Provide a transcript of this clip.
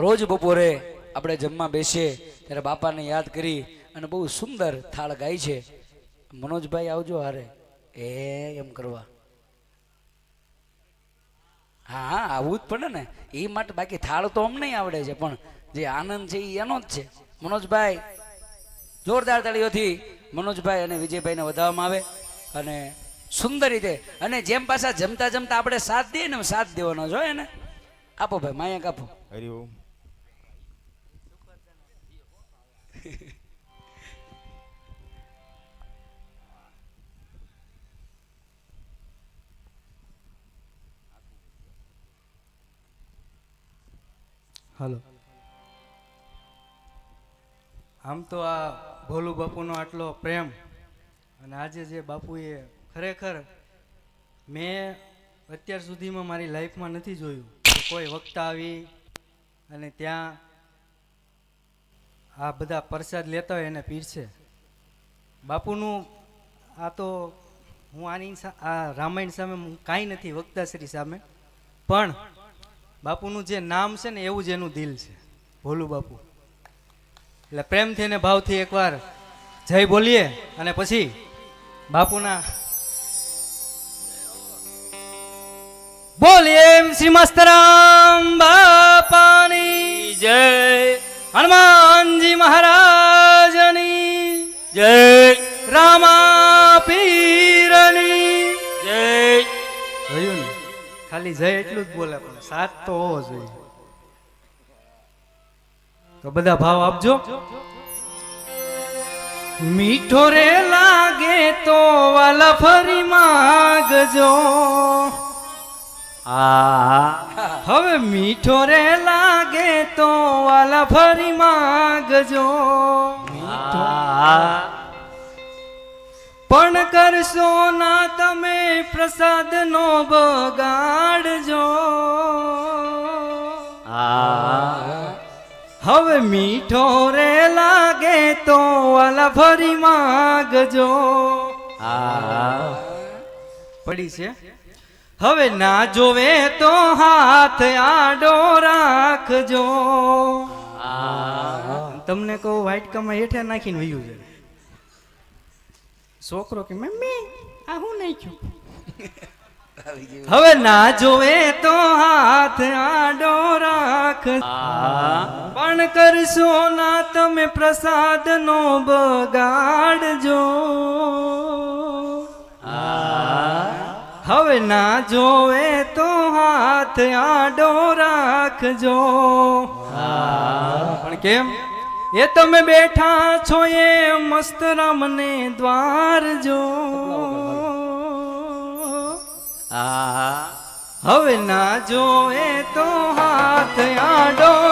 રોજ બપોરે આપણે જમવા બેસીએ, ત્યારે બાપાને યાદ કરી અને બહુ સુંદર થાળ ગાય છે. મનોજભાઈ, આવજો હારે. એ, એમ કરવા. હા હા આવવું જ પડે ને. એ માટે બાકી થાળ તો અમને આવડે છે, પણ જે આનંદ છે એ એનો જ છે. મનોજભાઈ. જોરદાર તાળીઓથી મનોજભાઈ અને વિજયભાઈને વધાવવામાં આવે અને સુંદર રીતે, અને જેમ પાછા જમતા જમતા આપણે સાથ દઈએ ને સાથ દેવાનો જો એને આપો ભાઈ માયક આપો હરિઓમ હાલો. આમ તો આ ભોલું બાપુનો આટલો પ્રેમ અને આજે જે બાપુએ ખરેખર મેં અત્યાર સુધીમાં મારી લાઈફમાં નથી જોયું. કોઈ વક્તા આવી અને ત્યાં આ બધા પ્રસાદ લેતા હોય એને પીરસે બાપુનું આ તો હું આની આ રામાયણ સામે હું કાંઈ નથી વક્તાશ્રી સામે. પણ બાપુનું જે નામ છે ને એવું જ એનું દિલ છે. ભોલું બાપુ. એટલે પ્રેમથી અને ભાવથી એકવાર જય બોલીએ અને પછી બાપુના બોલીએ શ્રી મસ્તરામ બાપાની જય હનુમાનજી મહારાજની. જય ખાલી જય એટલું જ બોલે, પણ સાત તો હોવો જોઈએ. તો બધા ભાવ આપજો. મીઠો રે લાગે તો વાલા ફરી માગજો. હવે મીઠો રે લાગે તો વાલા ફરી માગજો. મીઠો? પણ કરશો ના તમે પ્રસાદ નો બગાડજો. હવે મીઠો રે લાગે તો વાલા ફરી માગજો. પડી છે? હવે ના જોવે તો હાથ આડો રાખજો. તમને કહું, વાટકામાં હેઠે નાખીને વયું છે છોકરો કે મમ્મી આ હું નાખ્યું? હવે ના જોવે તો હાથ આડો રાખ. પણ કરશો ના તમે પ્રસાદ નો બગાડજો હવે ના જોવે તો હાથ આડો રાખજો. પણ કેમ? એ તમે બેઠા છો એ મસ્ત રામને દ્વાર જો. હવે ના જોવે તો હાથ આડો.